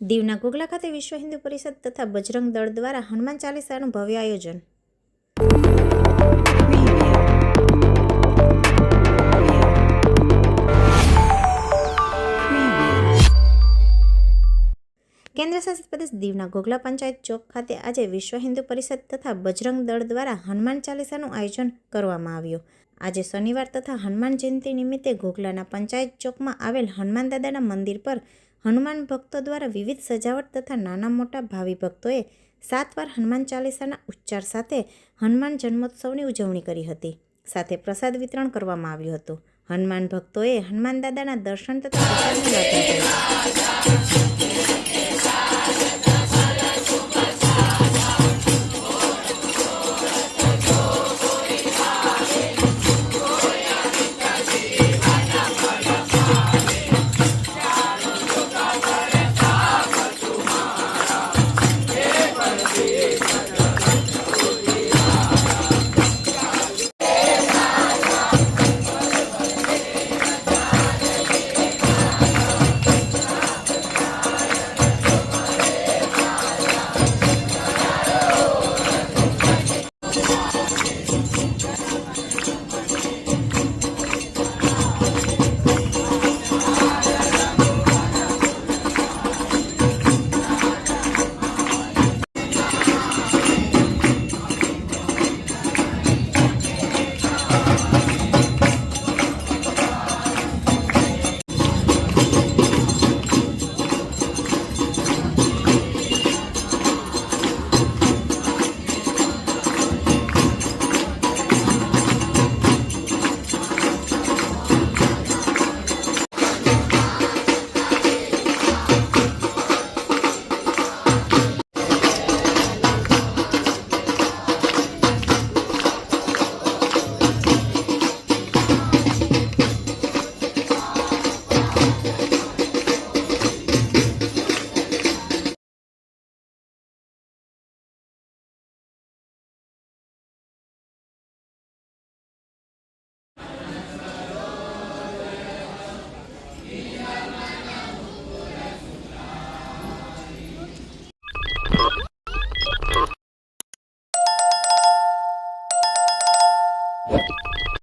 દીવના ગોગલા ખાતે વિશ્વ હિન્દુ પરિષદ તથા બજરંગ દળ દ્વારા હનુમાન ચાલીસાનું ભવ્ય આયોજન. કેન્દ્રશાસિત પ્રદેશ દીવના ગોગલા પંચાયત ચોક ખાતે આજે વિશ્વ હિન્દુ પરિષદ તથા બજરંગ દળ દ્વારા હનુમાન ચાલીસાનું આયોજન કરવામાં આવ્યું. આજે શનિવાર તથા હનુમાન જયંતિ નિમિત્તે ગોગલાના પંચાયત ચોકમાં આવેલ હનુમાન દાદાના મંદિર પર હનુમાન ભક્તો દ્વારા વિવિધ સજાવટ તથા નાના મોટા ભાવિ ભક્તોએ સાત વાર હનુમાન ચાલીસાના ઉચ્ચાર સાથે હનુમાન જન્મોત્સવની ઉજવણી કરી હતી. સાથે પ્રસાદ વિતરણ કરવામાં આવ્યું હતું. હનુમાન ભક્તોએ હનુમાન દાદાના દર્શન તથા